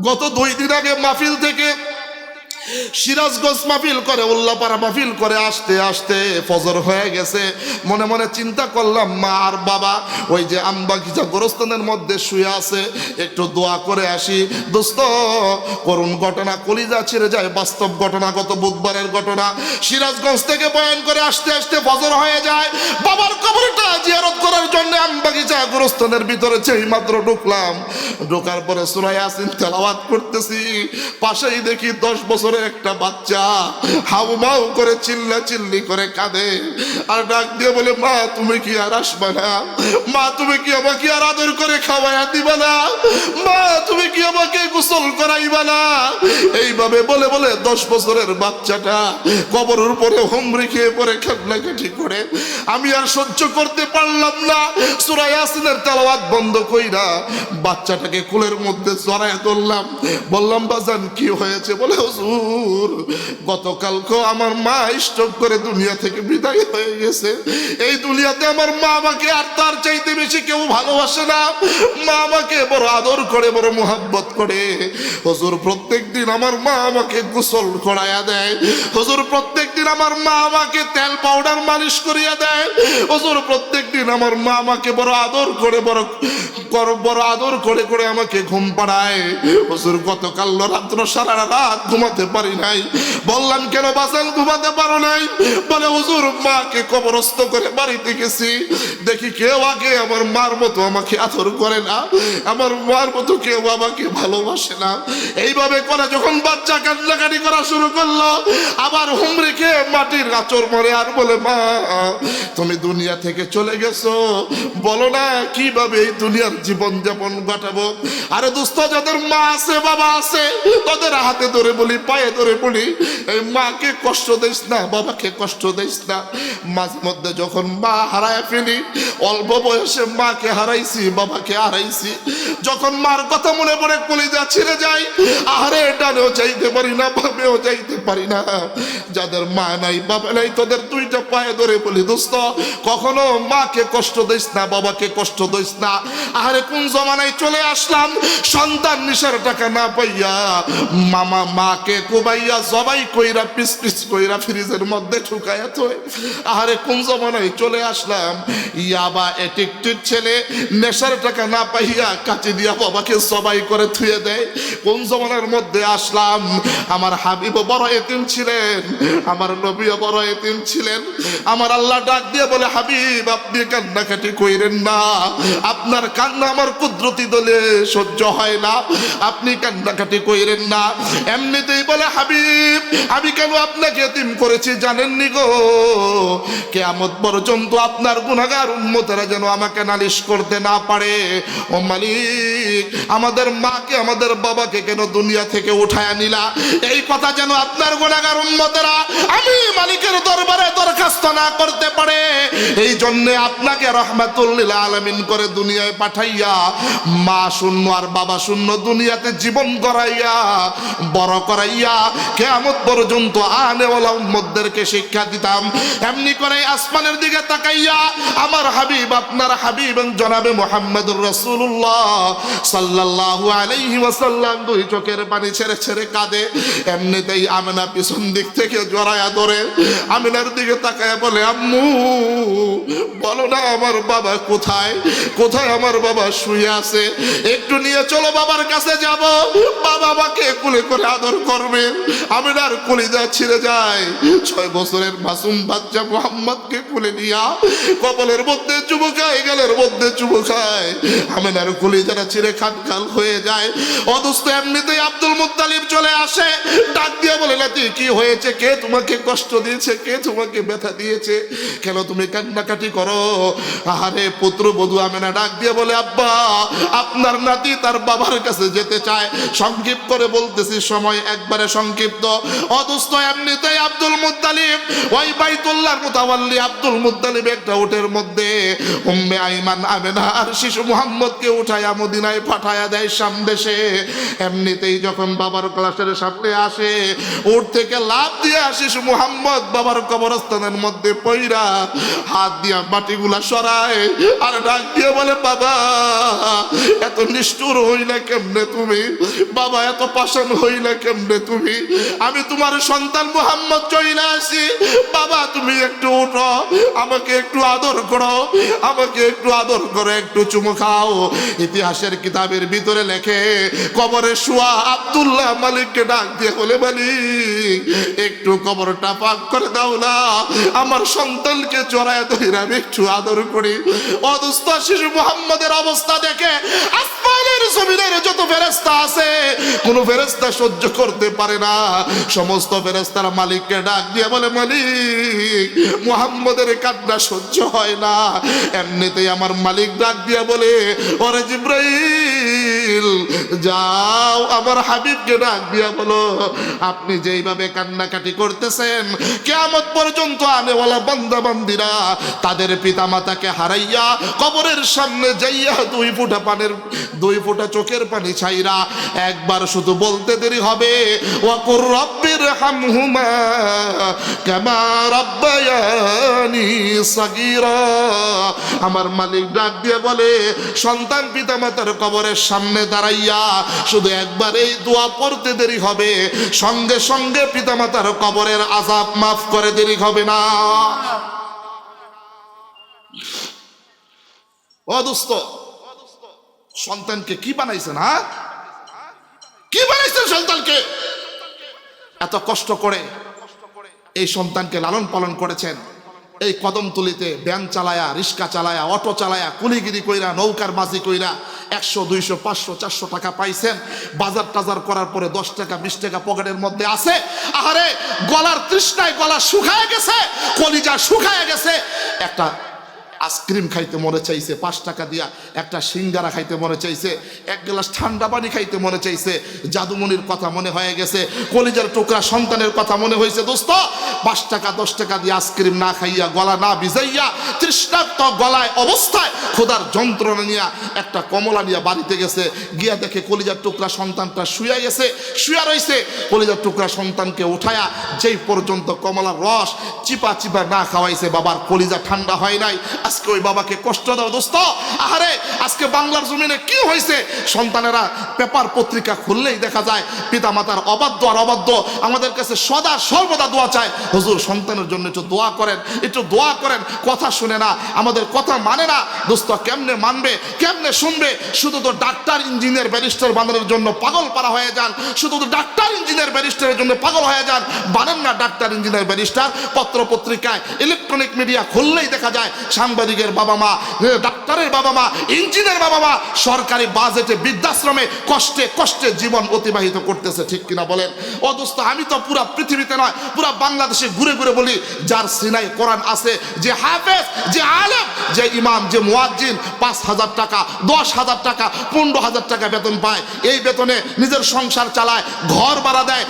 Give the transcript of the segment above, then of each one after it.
গত দুই দিন আগে মাহফিল থেকে সিরাজগঞ্জ মাহফিল করে, উল্লাপাড়া মাহফিল করে, আসতে আসতে ফজর হয়ে গেছে। মনে মনে চিন্তা করলাম, মা আর বাবা, ওই যে আমবাগিচা গোরস্থানের মধ্যে শুয়ে আছে, একটু দোয়া করে আসি। দোস্ত, করুণ ঘটনা, কলিজা ছিঁড়ে যায়, বাস্তব ঘটনা গত বুধবারের ঘটনা। সিরাজগঞ্জ থেকে বয়ান করে আসতে আসতে ফজর হয়ে যায়। বাবার কবরটা জিয়ারত করার জন্য আমবাগিচা গোরস্থানের ভিতরে সেই মাত্র ঢুকলাম। ঢোকার পরে সুরাই আসিন তেলাওয়াত করতেছি। পাশেই দেখি দশ বছরের একটা বাচ্চা হাউ মাউ করে চিল্লা চিল্লি করে কাঁদে। আর ডাক দিয়ে বলে, মা, তুমি কি আর আসবে না? মা, তুমি কি আমাকে আর আদর করে খাওয়াইয়া দিবা না? মা, তুমি কি আমাকে গোসল করাইবা না? এইভাবে বলে বলে দশ বছরের বাচ্চাটা কবরের উপরে হোমরি খেয়ে পরে কান্নাকাটি করে। আমি আর সহ্য করতে পারলাম না। সুরাই আসিনের তেলাওয়াত বন্ধ কইরা বাচ্চাটাকে কুলের মধ্যে জড়ায় ধরলাম। বললাম, বাজান, কি হয়েছে? বলে, হুজুর গতকালকে আমার মা স্ট্রোক করে দুনিয়া থেকে বিদায় হয়ে গেছে। এই দুনিয়াতে আমার মা আমাকে আর তার চাইতে বেশি কেউ ভালোবাসে না। মা আমাকে বড় আদর করে, বড় মোহাব্বত করে। হুজুর প্রত্যেক দিন আমার মা আমাকে গোসল করাইয়া দেয়। হুজুর প্রত্যেক দিন আমার মা আমাকে তেল পাউডার মালিশ করিয়া দেয়। হুজুর প্রত্যেক দিন আমার মা আমাকে বড় আদর করে, বড় বড় আদর করে করে আমাকে ঘুম পাড়ায়। হুজুর, গতকাল রাত্র সারা রাত ঘুমাতে পারি নাই। বললাম, কেন বাসাল ঘুমাতে পারো নাই? বলে, হুজুর, মাকে কবরস্থ করে বাড়িতে গেছি। দেখি কেউ আগে আমার মার মতো আমাকে আদর করে না। আমার মার মতো কেউ আমাকে ভালোবাসে না। এইভাবে করে যখন বাচ্চা কান্নাকাটি করা শুরু করল, আবার হুম রেখে মাটির আচর মরে আর বলে, মা, তুমি দুনিয়া থেকে চলে গেছো। বলো না, কীভাবে এই দুনিয়ার জীবন যাপন কাটাবো আরে দোস্ত, যাদের মা আছে, বাবা আছে, তাদের হাতে ধরে বলি পায়ে ধরে বলি মাকে কষ্ট দিস না, বাবাকে কষ্ট দিস না। মাঝে মধ্যে যখন মা হারায় ফেলি, অল্প বয়সে মাকে হারাইছি, বাবাকে হারাইছি, যখন মার কথা মনে পড়ে কলিজা ছিঁড়ে যায়, আহারে ডানেও চাইতে পারি না বাবেও চাইতে পারি না। যাদের মা নাই বাবা নাই, তোদের দুইটা পায়ে ধরে বলি, দোস্ত, কখনো মাকে কষ্ট দিস না, বাবাকে কষ্ট দিস না। আরে কোন জমানায় চলে আসলাম, সন্তান নিশার টাকা না পাইয়া মামা মাকে কোবাইয়া জবাই কইরা, পিস পিস কইরা ফ্রিজের মধ্যে ঠুকাইয়া থই। আরে কোন জমানায় চলে আসলাম? ইয়াবা এটিকটির ছেলে, নেশার টাকা না পাইয়া কাচি দিয়া বাবাকে সবাই করে থুয়ে দেয়। কোন জমানার মধ্যে আসলাম? আমার হাবিব বড় এতিম ছিলেন, আমার নবীও বড় এতিম ছিলেন। আমার আল্লাহ ডাক দিয়ে বলে, হাবিব, আপনি কান্নাকাটি কইরেন না। আপনার কান্না আমার কুদরতি দলে সহ্য হয় না। আপনি কান্নাকাটি কইরেন না। এমনিতেই বলে হাবিব, আমি কেন আপনাকে এতিম করেছি জানেননি গো? কেয়ামত পর্যন্ত আপনার গুনাগার উন্মতেরা যেন আমাকে নালিশ করতে না পারে। ও মালিক, আমাদের মাকে, আমাদের বাবাকে কেন দুনিয়া থেকে উঠায় নিলা? এই কথা যেন আপনার গুনাগার উন্মতেরা আমি মালিকের দরবারে দরখাস্ত না করতে পারে। এই জন্য আপনাকে রহমাতুল্লিল আলমিন করে দুনিয়ায় পাঠাইয়া, মা শূন্য আর বাবা শূন্য দুনিয়াতে জীবন করাইয়া বড় করাইয়া কেমন পর্যন্ত আনেওয়ালা উম্মতদেরকে শিক্ষা দিতাম। এমনি করে আসমানের দিকে তাকাইয়া আমার হাবিব, আপনার হাবিব জনাবে মোহাম্মদুর রসুল্লাহ সাল্লাল্লাহু আলাইহি ওয়াসাল্লাম। দুই চোখের পানি ছেড়ে ছেড়ে কাঁদে। এমনিতেই আমেনা পিছন দিক থেকে জড়ায়া ধরে। আমিনার দিকে তাকায় বলে, আম্মু, বলো না আমার বাবা কোথায়? কোথায় আমার বাবা শুয়ে আছে? একটু নিয়ে চলো বাবার কাছে যাব। বাবা আমাকে কুলে করে আদর করবে। আমিনার কলিজা ছিঁড়ে যায় ছয় বছরের মাসুম বাচ্চা মোহাম্মদকে কুলে নিয়া কপালের মধ্যে চুবু খায়, গালের মধ্যে চুবু খায়। আমিনার কলিজাটা ছিঁড়ে খাটখাল হয়ে যায়। অদুস্ত এমনিতেই আব্দুল মুত্তালিব চলে আসে, ডাক দিয়ে বলে নাতি কি হয়েছে? কে তোমাকে কষ্ট দিয়েছে? কে তোমাকে ব্যথা দিয়েছে? কেন তুমি কান্নাকাটি করো? আহারে, পুত্র বধু আমেনা ডাক দিয়ে বলে, আব্বা, আপনার নাতি তার বাবার কাছে যেতে চায়। সংক্ষিপ্ত করে বলতেছি, সময় একবারে সংক্ষিপ্ত। অদুস্থ এমনিতেই আব্দুল মুত্তালিব। ওই বাইতুল্লাহর মুতাওয়াল্লি আব্দুল মুত্তালিব একটা উটের মধ্যে উম্মে আইমান আমেনা আর শিশু মুহাম্মদকে উঠায়া মদিনায় পাঠায়া দেয় সামদেশে। এমনিতেই যখন বাবার ক্লাসের সামনে আসে উঠ থেকে লাভ দিয়া শিশু মুহাম্মদ বাবার কবরস্থানের মধ্যে পইরা হাত দিয়া মাটিগুলা সরায় আর ডাক দিয়ে বলে, বাবা এত নিষ্ঠুর হইলে কেমনে তুমি? বাবা, এত পাষাণ হইলে কেমনে তুমি? আমি তোমার সন্তান মোহাম্মদ চইলে আসি। বাবা, তুমি একটু উঠো, আমাকে একটু আদর করো, আমাকে একটু আদর করো একটু চুমু খাও। ইতিহাসের কিতাবের ভিতরে লেখে, কবরে শুয়া আব্দুল্লাহ মালিককে ডাক দিয়ে বলে, মালিক, একটু কবরটা পাক করে দাও না। আমার সন্তানকে চড়ায় ধরে আমি একটু আদর করি। অদুস্থ শিশু মোহাম্মদের অবস্থা দেখে আমার মালিক ডাক বলে, ওরে জিব্রাইল, যাও। আমার হাবিবকে ডাক দিয়া বলো, আপনি যেইভাবে কান্নাকাটি করতেছেন, কেয়ামত পর্যন্ত আনেওয়ালা বান্দা বান্দিরা তাদের পিতা মাতাকে হারাইয়া কবরের সামনে যাইয়া দুই ফুটা পানের দুই ফুটা চোখের পানি ছাইরা একবার শুধু বলতে দেরি হবে। ওয়াকুর রব্বির হামহুমা কামা রব্বায়ানি সাগীরা। আমার মালিক ডাক দিয়ে বলে, সন্তান পিতা মাতার কবরের সামনে দাঁড়াইয়া শুধু একবার এই দোয়া পড়তে দেরি হবে। সঙ্গে সঙ্গে পিতা মাতার কবরের আজাব মাফ করে দেরি হবে না। ও দোস্ত সন্তানকে কি বানাইছেন হ্যাঁ? কি বানাইছেন সন্তানকে? এত কষ্ট করে এই সন্তানকে লালন পালন করেছেন। এই কদমতলিতে ব্যান চালায়া, রিক্সা চালায়া, অটো চালায়া, কুলিগিরি কইরা, নৌকার মাঝি কইরা একশো, দুইশো, পাঁচশো, চারশো টাকা পাইছেন। বাজার টাজার করার পরে দশ টাকা, বিশ টাকা পকেটের মধ্যে আছে। আহারে, গলার তৃষ্ণায় গলা শুকায় গেছে, কলিজা শুকায় গেছে। একটা আইসক্রিম খাইতে মনে চাইছে, পাঁচ টাকা দিয়া একটা সিঙ্গারা খাইতে মনে চাইছে, এক গ্লাস ঠান্ডা পানি খাইতে মনে চাইছে। জাদুমনির কথা মনে হয়ে গেছে, কলিজার টুকরা সন্তানের কথা মনে হয়েছে। দোস্ত, পাঁচ টাকা, দশ টাকা দিয়ে আইসক্রিম না খাইয়া, গলা না ভিজাইয়া তৃষ্ণাক্ত গলায় অবস্থায় খোদার যন্ত্রণা নিয়ে একটা কমলা নিয়ে বাড়িতে গেছে। গিয়া দেখে কলিজার টুকরা সন্তানটা শুয়া গেছে। শুয়া রয়েছে কলিজার টুকরা সন্তানকে উঠায়া যেই পর্যন্ত কমলার রস চিপা চিপা না খাওয়াইছে, বাবার কলিজা ঠান্ডা হয় নাই। আজকে ওই বাবাকে কষ্ট দাও দোস্ত। আহারে, আজকে বাংলার জমিনে কি হয়েছে সন্তানেরা পেপার পত্রিকা খুললেই দেখা যায় পিতা মাতার অবাধ্য আর অবাধ্য। আমাদের কাছে সদা সর্বদা দোয়া চায়। হুজুর, সন্তানের জন্য একটু দোয়া করেন, একটু দোয়া করেন। কথা শুনে না কথা মানে না। দোস্ত কেমনে মানবে, কেমনে শুনবে? শুধু তো ডাক্তার, ইঞ্জিনিয়ার, ব্যারিস্টার বানানোর জন্য পাগল পারা হয়ে যান। শুধু তো ডাক্তার, ইঞ্জিনিয়ার, ব্যারিস্টারের জন্য পাগল হয়ে যান। বানেন না ডাক্তার, ইঞ্জিনিয়ার, ব্যারিস্টার। পত্র পত্রিকায় ইলেকট্রনিক মিডিয়া খুললেই দেখা যায়, সাংবাদিকের বাবা মা ডাক্তারের বাবা মা, ইঞ্জিনিয়ার বাবা মা সরকারি বাজেটে বৃদ্ধাশ্রমে কষ্টে কষ্টে জীবন অতিবাহিত করতেছে, ঠিক কিনা বলেন? ও দোস্ত, আমি তো পুরা পৃথিবীতে নয়, পুরা বাংলাদেশে ঘুরে ঘুরে বলি, যার সিনাই কোরআন আছে, যে হাফেজ, যে আলেম যে ইমাম, যে মুয়াজ্জিন পাঁচ হাজার টাকা, দশ হাজার টাকা, পনেরো হাজার টাকা বেতন পায়। এই বেতনে নিজের সংসার চালায়, ঘর ভাড়া দেয়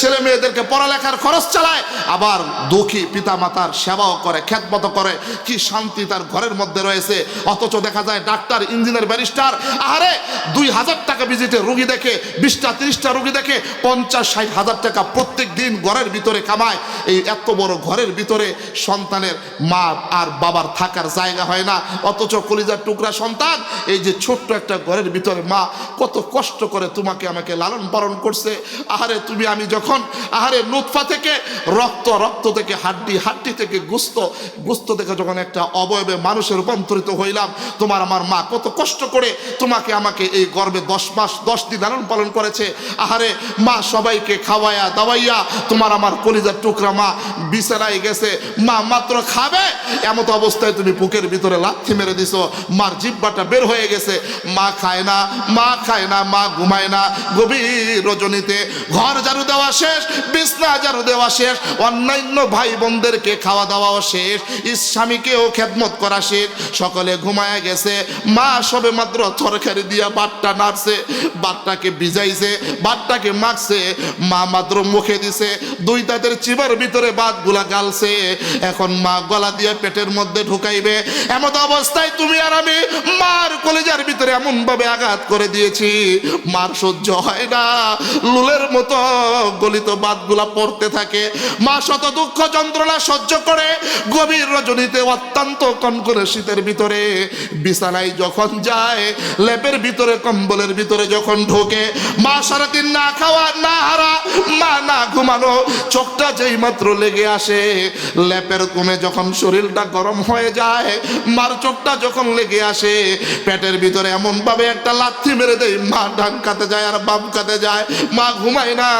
ছেলে মেয়েদেরকে পড়ালেখার খরচ চালায়। আবার দুঃখী পিতা মাতার সেবাও করে খ্যাতমত করে। কি শান্তি তার ঘরের মধ্যে রয়েছে। অথচ দেখা যায় ডাক্তার ইঞ্জিনিয়ার ব্যারিস্টার আরে দুই হাজার টাকা ভিজিটে রুগী দেখে, বিশটা, তিরিশটা রুগী দেখে, পঞ্চাশ, ষাট হাজার টাকা প্রত্যেক দিন ঘরের ভিতরে কামায়। এই এত বড় ঘরের ভিতরে সন্তানের মা আর বাবার থাকার জায়গা হয় না। অথচ কলিজার টুকরা সন্তান, এই যে ছোট্ট একটা ঘরের ভিতরে মা কত কষ্ট করে তোমাকে আমাকে লালন পালন করছে। আহারে, তুমি আমি যখন, আহারে নুৎফা থেকে, রক্ত রক্ত থেকে হাড্ডি হাড্ডি থেকে গুস্ত গুস্ত থেকে যখন একটা অবয়বে মানুষে রূপান্তরিত হইলাম, তোমার আমার মা কত কষ্ট করে তোমাকে আমাকে এই গর্বে দশ মাস, দশ দিন লালন পালন করেছে। আহারে, মা সবাইকে খাওয়াইয়া দাওয়াইয়া, তোমার আমার কলিজার টুকরা মা বিছানায় গেছে। মা মাত্র খাবে, এমত অবস্থায় তুমি বুকের ভিতরে লাথি মেরে দিছো মার জিব্বাটা বের হয়ে গেছে। মা খায় না, মা খায় না, মা ঘুমায় না। গভীর রজনীতে ঘর ঝাড়ু দেওয়া শেষ, বিছনা ঝাড়ু দেওয়া শেষ, অন্যান্য ভাই বোনদেরকে খাওয়া দাওয়াও শেষ, স্বামীকেও খেদমত করা শেষ। সকলে ঘুমায় গেছে, মা সবে মাত্র তরকারি দিয়া বাটটা নাড়ছে, বাটটাকে ভিজাইছে, বাটটাকে মাখছে, মা মাত্র মুখে দিছে, দুই তাদের চিবার ভিতরে বাতগুলা গালছে। এখন মা গলা দিয়ে পেটের মধ্যে ঢুকাইবে এমন অবস্থায় তুমি আর আমি মার কলেজার ভিতরে এমন ভাবে আঘাত করে দিয়েছি। মার সহ্য হয় না। লুলের মতো গলিত বাতগুলা পড়তে থাকে। মা শত দুঃখ যন্ত্রণা সহ্য করে। গভীর রজনীতে অত্যন্ত কনকনে শীতের ভিতরে। বিছানায় যখন যায়, লেপের ভিতরে, কম্বলের ভিতরে যখন ঢোকে, মা সারাদিন না খাওয়া, না হারা, মা না ঘুমানো, চোখটা যেই মাত্র লেগে আসে, লেপের কমে যখন শরীরটা গরম হয়ে যায় মার চোখটা যখন লেগে আসে, পেটের ভিতরে এমন ভাবে একটা লাথি মেরে দেয়, মা ডান যায় আর বাম কাতে যায়, মা ঘুমায় না।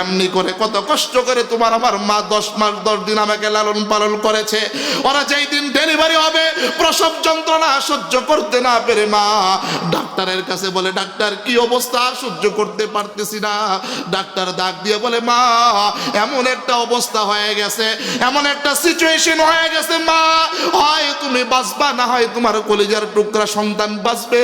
এমনি করে কত কষ্ট করে তোমার আমার মা দশ মাস, দশ দিন আমাকে লালন পালন করেছে। ওরা যেই দিন ডেলিভারি হবে, প্রসব যন্ত্রণা সহ্য করতে না পেরে মা ডাক্তারের কাছে বলে, ডাক্তার, কি অবস্থা? সহ্য করতে পারতেছি না। ডাক্তার ডাক দিয়ে বলে, মা, এমন একটা অবস্থা হয়ে গেছে, এমন একটা সিচুয়েশন হয়ে গেছে মা হয়, তুমি বাঁচবা, না হয় তোমার কলিজার টুকরা সন্তান বাঁচবে।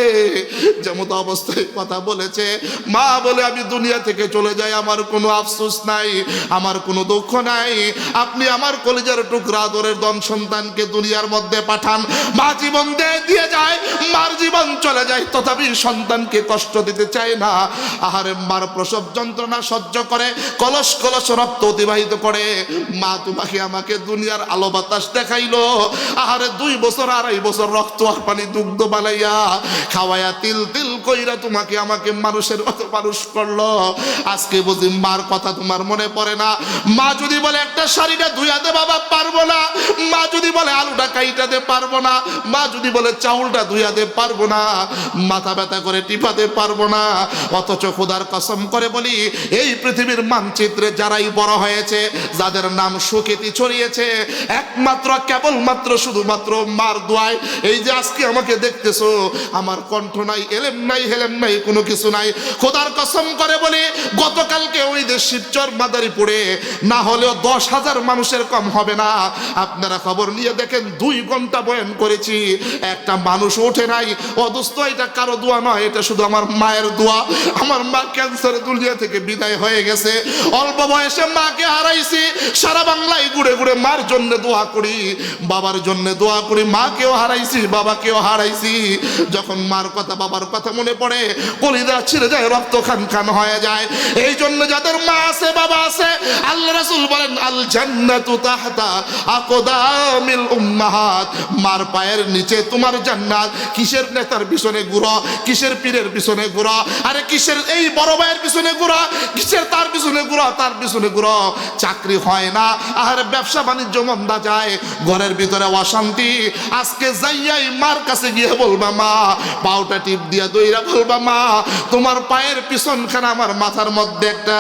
যেমন অবস্থায় কথা বলেছে, মা বলে, আমি দুনিয়া থেকে চলে যাই, আমার কোনো আফসোস নাই, আমার কোনো দুঃখ নাই। আপনি আমার কলিজার টুকরা, আদরের দন সন্তানকে দুনিয়ার মধ্যে পাঠান। মা জীবন দিয়ে যায়, মার জীবন চলে যায়। তথাপি সন্তানকে কষ্ট দিতে চায় না। আহারে, মার প্রসব যন্ত্রণা সহ্য করে, কলস কলস রক্ত অতিবাহিত করে। মা তোমাকে আমাকে দুনিয়ার আলো বাতাস দেখাইলো। আহারে দুই বছর আড়াই বছর রক্ত আর পানি দুগ্ধ বানাইয়া খাওয়াইয়া তিল তিল কইরা তোমাকে আমাকে মানুষের মতো মানুষ করল। আজকে বুঝি মার কথা তোমার মনে পড়ে না। মা যদি বলে, একটা শাড়িটা ধুইয়াতে বাবা, পারব না। মা যদি বলে, আলুটা কাইটাতে পারব না। মা যদি বলে, চাউলটা ধুইয়াতে পারব না। মাথা ব্যথা করে টিপাতে পারব না। অথচ খোদার কসম করে বলি, এই পৃথিবীর মানচিত্রে যারাই বড় হয়েছে, যাদের নাম সুখ্যাতি ছড়িয়েছে, একমাত্র, কেবলমাত্র শুধুমাত্র মার দোয়ায়, এই যে আজকে আমাকে দেখতেছো, আমার কণ্ঠ নাই, এলেম নাই, হেলেম নাই, কোনো কিছু নাই। খোদার কসম করে বলি, গতকালকে ওই যে শিবচর মাদারীপুরে, না হলেও দশ হাজার মানুষের কম হবে না। আপনারা খবর নিয়ে দেখেন, দুই ঘণ্টা বয়ান করেছি, একটা মানুষ ওঠে নাই। অদুস্ত এটা কারও দোয়া নয়, এটা শুধু আমার মায়ের দোয়া। আমার মা ক্যান্সারে দুনিয়া থেকে বিদায় হয়ে গেছে। অল্প বয়সে মাকে হারাইছি, সারা বাংলায় ঘুরে ঘুরে মার জন্য দোয়া করি, বাবার জন্য দোয়া করি, মাকেও হারাইছি, বাবাকেও হারাইছি। যখন মার কথা, বাবার কথা মনে পড়ে কলিদা ছিঁড়ে যায়, রক্ত খান খান হয়ে যায়। এই জন্য যাদের মা আছে, বাবা আছে, আল্লাহ রাসূল বলেন আল জান্নাতু তাহতা আকদামিল উম্মাহাত। মার পায়ের নিচে তোমার জান্নাত। কিসের নেতার পিছনে ঘুরো, কিসের পীরের পিছনে ঘুরো? আরে কিসের এই বড় ভাইয়ের পিছনে ঘুরো? কিসের তার পিছনে ঘুরো? তার পিছনে ঘুরো। চাকরি হয় না, আর ব্যবসা বাণিজ্য মন্দা যায়। ঘরের ভিতরে অশান্তি। আজকে যাইয়াই মার কাছে গিয়ে বলবা, মা পাউটা টিপ দিয়া দইরা বলবা মা। তোমার পায়ের পিছনখানে আমার মাথার মধ্যে একটা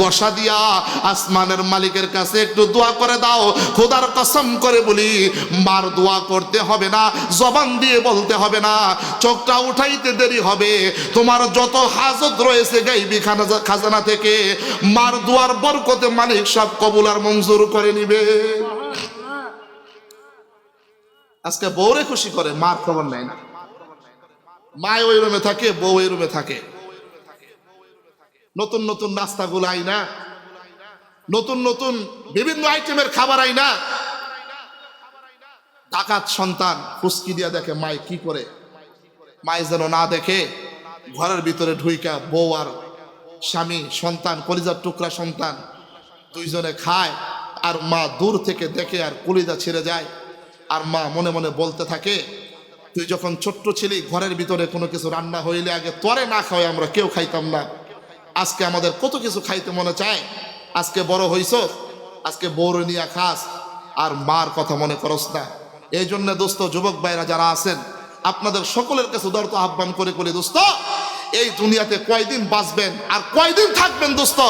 গসা দিয়া আসমানের মালিকের কাছে একটু দোয়া করে দাও। খোদার কসম করে বলি, মার দোয়া করতে হবে না, জবান দিয়ে বলতে হবে না। চোখটা উঠাইতে দেরি হবে। তোমার যত হাজত রয়েছে গাইবি খাজানা থেকে, মার দোয়ার বরকতে মালিক সব কবুলার মঞ্জুর করে নিবে। আজকে বউরে খুশি করে, মার খবর নেয় না। মায় ওই রুমে থাকে, বউ ওই রুমে থাকে। নতুন নতুন নাস্তাগুলো না। নতুন নতুন বিভিন্ন আইটেমের খাবার আই না। ডাকাত সন্তান ফুসকি দিয়া দেখে মায় কি করে? মায় যেন না দেখে, ঘরের ভিতরে ঢুইকা বউ আর স্বামী সন্তান, কলিজার টুকরা সন্তান দুইজনে খায় আর মা দূর থেকে দেখে আর কলিজা ছেড়ে যায়। আর মা মনে মনে বলতে থাকে, তুই যখন ছোট্ট ছিলি, ঘরের ভিতরে কোনো কিছু রান্না হইলে আগে তরে না খাওয়াই, আমরা কেউ খাইতাম না। আজকে আমাদের কত কিছু খাইতে মনে চায়? আজকে বড় হইছ, আজকে বৌর নিয়া খাস, আর মার কথা মনে করস না। এই জন্য দোস্ত, যুবক ভাইরা যারা আছেন, আপনাদের সকলের কাছে উদারত আহ্বান করে করে, দোস্ত, এই দুনিয়াতে কয়দিন বাঁচবেন আর কয়দিন থাকবেন, দোস্ত?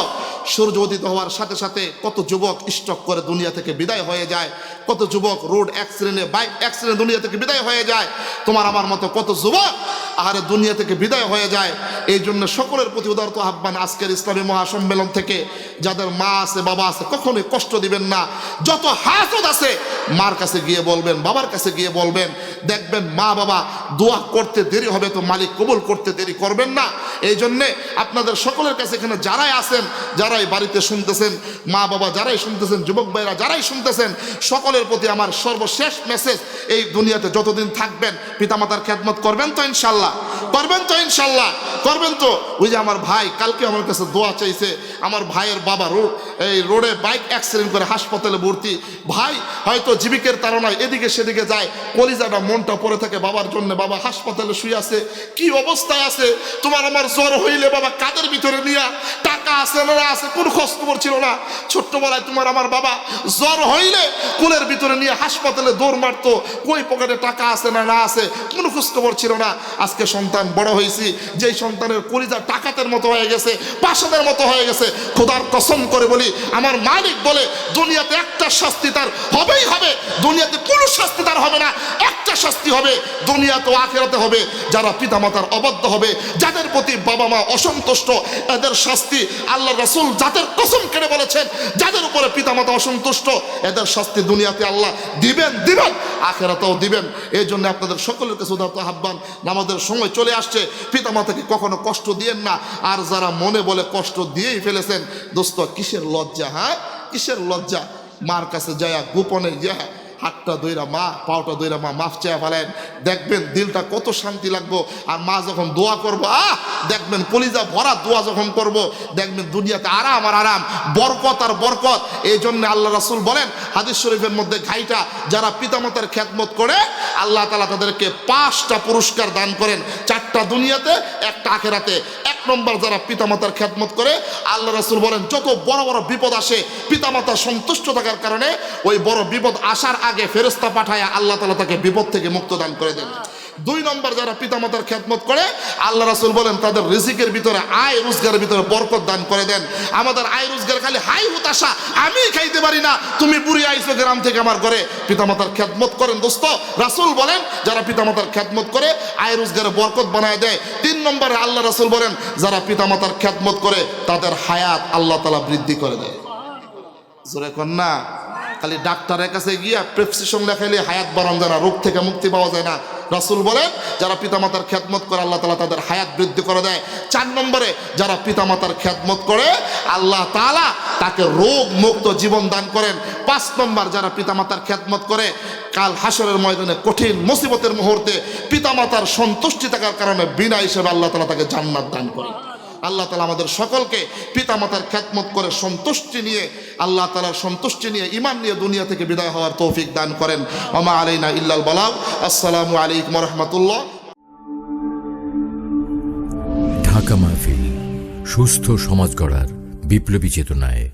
সূর্য উদিত হওয়ার সাথে সাথে কত যুবক স্টক করে দুনিয়া থেকে বিদায় হয়ে যায়, কত যুবক রোড অ্যাক্সিডেন্টে, বাইক অ্যাক্সিডেন্ট দুনিয়া থেকে বিদায় হয়ে যায়, তোমার আমার মতো কত যুবক আহারে দুনিয়া থেকে বিদায় হয়ে যায়। এই জন্য সকলের প্রতি উদারত আহ্বান আজকের ইসলামী মহাসম্মেলন থেকে, যাদের মা আছে, বাবা আছে, কখনোই কষ্ট দিবেন না। যত হাসদ আছে, মার কাছে গিয়ে বলবেন, বাবার কাছে গিয়ে বলবেন দেখবেন মা বাবা দোয়া করতে দেরি হবে তো মালিক কবুল করতে দেরি করবেন না। এই জন্যে আপনাদের সকলের কাছে এখানে যারাই আছেন, যারাই বাড়িতে শুনতেছেন, মা বাবা যারাই শুনতেছেন, যুবক ভাইরা যারাই শুনতেছেন, সকলের প্রতি আমার সর্বশেষ মেসেজ এই দুনিয়াতে যতদিন থাকবেন, পিতামাতার খেদমত করবেন তো ইনশাল্লাহ, করবেন তো ইনশাল্লাহ, করবেন তো। ওই যে আমার ভাই, কালকে আমার কাছে দোয়া চাইছে, আমার ভাইয়ের বাবা রোড এই রোডে বাইক অ্যাক্সিডেন্ট করে হাসপাতালে ভর্তি। ভাই হয়তো জীবিকের তাড়নায় এদিকে সেদিকে যায়, কলিজাটা মনটা পড়ে থাকে বাবার জন্য, বাবা হাসপাতালে শুয়ে আছে, কি অবস্থায় আছে? তোমার আমার জ্বর হইলে বাবা কাদের ভিতরে নিয়া টাকা আছে না আছে, কোন খোঁজ খবর ছিল না? ছোট্টবেলায় তোমার আমার বাবা জ্বর হইলে কুলের ভিতরে নিয়ে হাসপাতালে দৌড় মারতো, কই পকেটে টাকা আছে না না আছে, কোনো খোঁজ খবর ছিল না? আজকে সন্তান বড় হয়েছি যেই সন্তানের কলিজা টাকাতের মতো হয়ে গেছে পাশাদের মতো হয়ে গেছে, খোদার কসম করে বলি, আমার মালিক বলে, দুনিয়াতে একটা শাস্তি তার হবেই হবে, দুনিয়াতে কোনো শাস্তি তার হবে না শাস্তি হবে দুনিয়া তো আখেরাতে হবে। যারা পিতামাতার অবাধ্য হবে, যাদের প্রতি বাবা মা অসন্তুষ্ট, এদের শাস্তি আল্লাহ রাসূল যাদের কসম কেড়ে বলেছেন। যাদের উপরে পিতামাতা অসন্তুষ্ট, এদের শাস্তি দুনিয়াতে আল্লাহ দিবেন দিবেন, আখেরাতেও দিবেন। এই জন্য আপনাদের সকলের কাছে উদারত আহ্বান, নামাজের সময় চলে আসছে। পিতামাতাকে কখনো কষ্ট দিয়েন না। আর যারা মনে বলে কষ্ট দিয়েই ফেলেছেন, দোস্ত, কিসের লজ্জা হ্যাঁ? কিসের লজ্জা? মার কাছে যায় গোপনে যায় হাতটা দইরা মা, পাওটা দইরা মা মাফ চেয়ে ফেলেন। দেখবেন দিলটা কত শান্তি লাগবো। আর মা যখন দোয়া করব, আহ, দেখবেন কলিজা ভরা দোয়া যখন করব, দেখবেন দুনিয়াতে আরাম আর আরাম, বরকত আর বরকত। এই জন্য আল্লাহ রাসুল বলেন, হাদিস শরীফের মধ্যে ঘাইটা, যারা পিতামাতার খ্যাতমত করে, আল্লাহ তালা তাদেরকে পাঁচটা পুরস্কার দান করেন। চারটা দুনিয়াতে, একটা আখেরাতে। এক নম্বর যারা পিতামাতার খ্যাতমত করে, আল্লাহ রাসুল বলেন, যত বড় বড় বিপদ আসে, পিতামাতা সন্তুষ্ট থাকার কারণে ওই বড় বিপদ আসার আগে ফেরস্তা পাঠায় আল্লাহ তালা তাকে বিপদ থেকে মুক্ত দান করে দেন। দুই নম্বর যারা পিতামাতার খ্যাতমত করে, আল্লাহ রাসুল বলেন, তাদের রিজিকের ভিতরে, আয় রোজগারের ভিতরে বরকত দান করে দেন। আমাদের আয় রোজগার খালি হাই হুতাশা, আমি খাইতে পারি না, তুমি বুড়ি আইসো গ্রাম থেকে আমার ঘরে। পিতামাতার খ্যাতমত করেন দোস্ত, রাসুল বলেন, যারা পিতামাতার খ্যাতমত করে, আয় রোজগারে বরকত বানায় দেয়। তিন নম্বরে আল্লাহ রাসুল বলেন, যারা পিতামাতার খ্যাতমত করে, তাদের হায়াত আল্লাহ তালা বৃদ্ধি করে দেয়। জোরে কন্যা খালি ডাক্তারের কাছে গিয়া প্রেসক্রিপশন লেখাইলে হায়াত বাড়ান যায় না রোগ থেকে মুক্তি পাওয়া যায় না। রাসুল বলেন, যারা পিতামাতার খ্যাতমত করে, আল্লাহ তালা তাদের হায়াত বৃদ্ধি করে দেয়। চার নম্বরে, যারা পিতামাতার খ্যাতমত করে, আল্লাহ তালা তাকে রোগ মুক্ত জীবন দান করেন। পাঁচ নম্বর, যারা পিতামাতার খ্যাতমত করে, কাল হাসরের ময়দানে কঠিন মুসিবতের মুহূর্তে পিতামাতার সন্তুষ্টি থাকার কারণে বিনা হিসেবে আল্লাহ তালা তাকে জান্নাত দান করেন। আল্লাহ তালা আমাদের সকলকে পিতা মাতার খ্যাতমত করে সন্তুষ্টি নিয়ে, আল্লাহ তালার সন্তুষ্টি নিয়ে ইমান নিয়ে দুনিয়া থেকে বিদায় হওয়ার তৌফিক দান করেন। অমা আলাইনা ইল্লাল বালাম আসসালামু আলাইকুম রহমতুল্লাহ। ঢাকা মাহফিল, সুস্থ সমাজ গড়ার বিপ্লবী চেতনায়